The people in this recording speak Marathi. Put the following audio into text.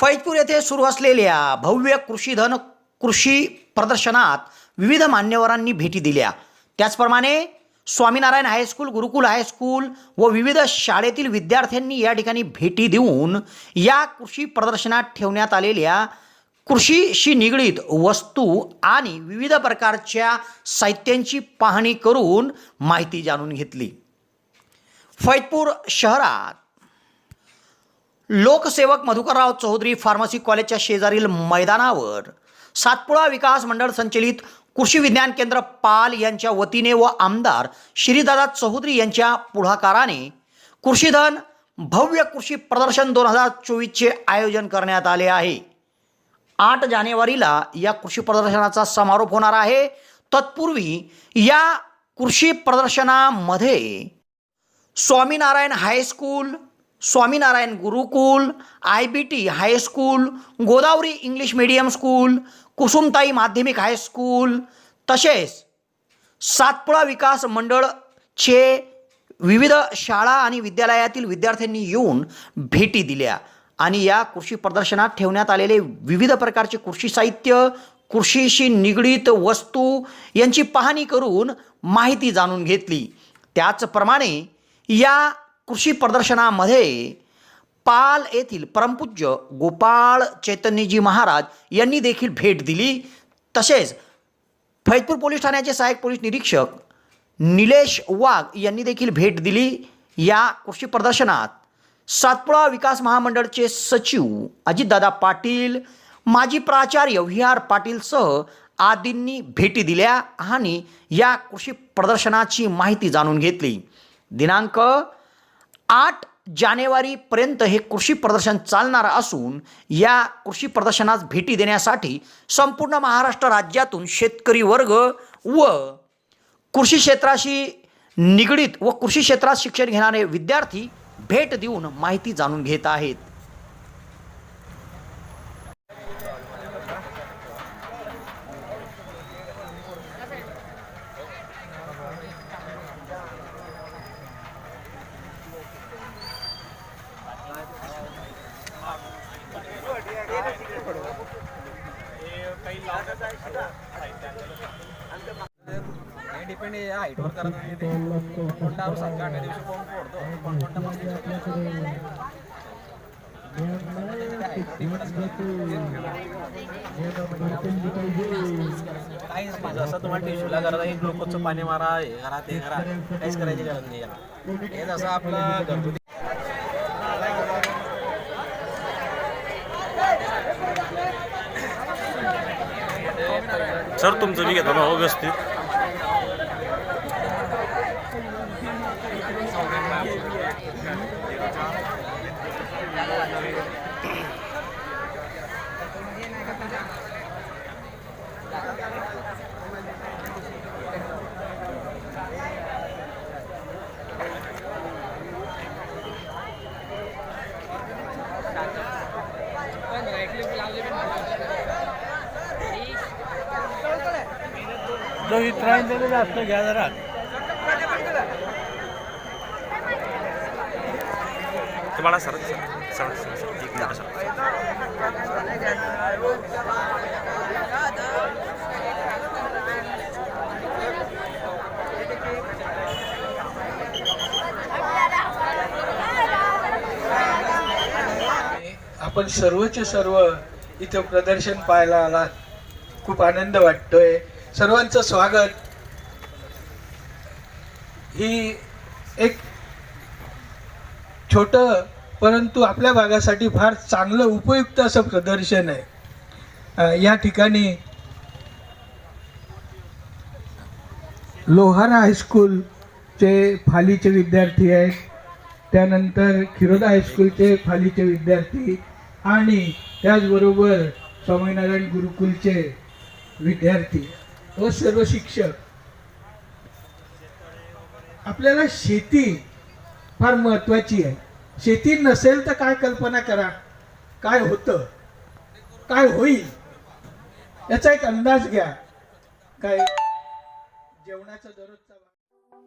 फैजपूर येथे सुरू असलेल्या भव्य कृषीधन कृषी प्रदर्शनात विविध मान्यवरांनी भेटी दिल्या. त्याचप्रमाणे स्वामीनारायण हायस्कूल गुरुकुल हायस्कूल व विविध शाळेतील विद्यार्थ्यांनी या ठिकाणी भेटी देऊन या कृषी प्रदर्शनात ठेवण्यात आलेल्या कृषीशी निगडीत वस्तू आणि विविध प्रकारच्या साहित्यांची पाहणी करून माहिती जाणून घेतली. फैजपूर शहरात लोकसेवक मधुकरराव चौधरी फार्मसी कॉलेजच्या शेजारील मैदानावर सातपुडा विकास मंडळ संचलित कृषी विज्ञान केंद्र पाल यांच्या वतीने व आमदार श्रीदादा चौधरी यांच्या पुढाकाराने कृषीधन भव्य कृषी प्रदर्शन दोन हजार चोवीसचे आयोजन करण्यात आले आहे. आठ जानेवारीला या कृषी प्रदर्शनाचा समारोप होणार आहे. तत्पूर्वी या कृषी प्रदर्शनामध्ये Swaminarayan high school Swaminarayan Gurukul I B T high school Godavari English medium school Kusumtai माध्यमिक हायस्कूल तसेच सातपुडा विकास मंडळचे विविध शाळा आणि विद्यालयातील विद्यार्थ्यांनी येऊन भेटी दिल्या. आणि या कृषी प्रदर्शनात ठेवण्यात आलेले विविध प्रकारचे कृषी साहित्य कृषीशी निगडीत वस्तू यांची पाहणी करून माहिती जाणून घेतली. त्याचप्रमाणे या कृषी प्रदर्शनामध्ये पाल येथील परमपूज्य गोपाळ चैतन्यजी महाराज यांनी देखील भेट दिली. तसेच फैजपूर पोलीस ठाण्याचे सहाय्यक पोलीस निरीक्षक निलेश वाघ यांनी देखील भेट दिली या कृषी प्रदर्शनात. सातपुडा विकास महामंडळचे सचिव अजितदादा पाटील माजी प्राचार्य व्ही आर पाटीलसह आदींनी भेटी दिल्या आणि या कृषी प्रदर्शनाची माहिती जाणून घेतली. दिनांक आठ जानेवारीपर्यंत हे कृषी प्रदर्शन चालणार असून या कृषी प्रदर्शनास भेटी देण्यासाठी संपूर्ण महाराष्ट्र राज्यातून शेतकरी वर्ग व कृषी क्षेत्राशी निगडीत व कृषी क्षेत्रात शिक्षण घेणारे विद्यार्थी भेट देऊन माहिती जाणून घेत आहेत. हे डिपेंड हाईटवर करत दिवशी कोण फोडतो कोण कोणता काहीच माझं जसं तुम्हाला टिश्यूला गरज आहे ग्लुकोजचं पाणी मारा हे करा ते करा काहीच करायची गरज नाही याला हे जसं आपलं घरगुती सर तुमचं मी घेतो ना व्यवस्थित. जास्त घ्या जरा. तुम्हाला sir sir sir sir sir एक मिनिट सर आपण सर्वचे सर्व इथं प्रदर्शन पाहायला आलात खूप आनंद वाटतोय. सर्वांचं स्वागत. ही एक छोट परंतु आपल्या भागासाठी फार चांगलं उपयुक्त असं प्रदर्शन आहे. या ठिकाणी लोहारा हायस्कूलचे फालीचे विद्यार्थी आहेत. त्यानंतर खिरोदा हायस्कूलचे फालीचे विद्यार्थी आणि त्याचबरोबर स्वामीनारायण गुरुकुलचे विद्यार्थी. व सर्व शिक्षक. आपल्याला शेती फार महत्वाची आहे. शेती नसेल तर काय कल्पना करा. काय होतं? काय होईल? याचा एक अंदाज घ्या. काय? जेवणाचा दररोजचा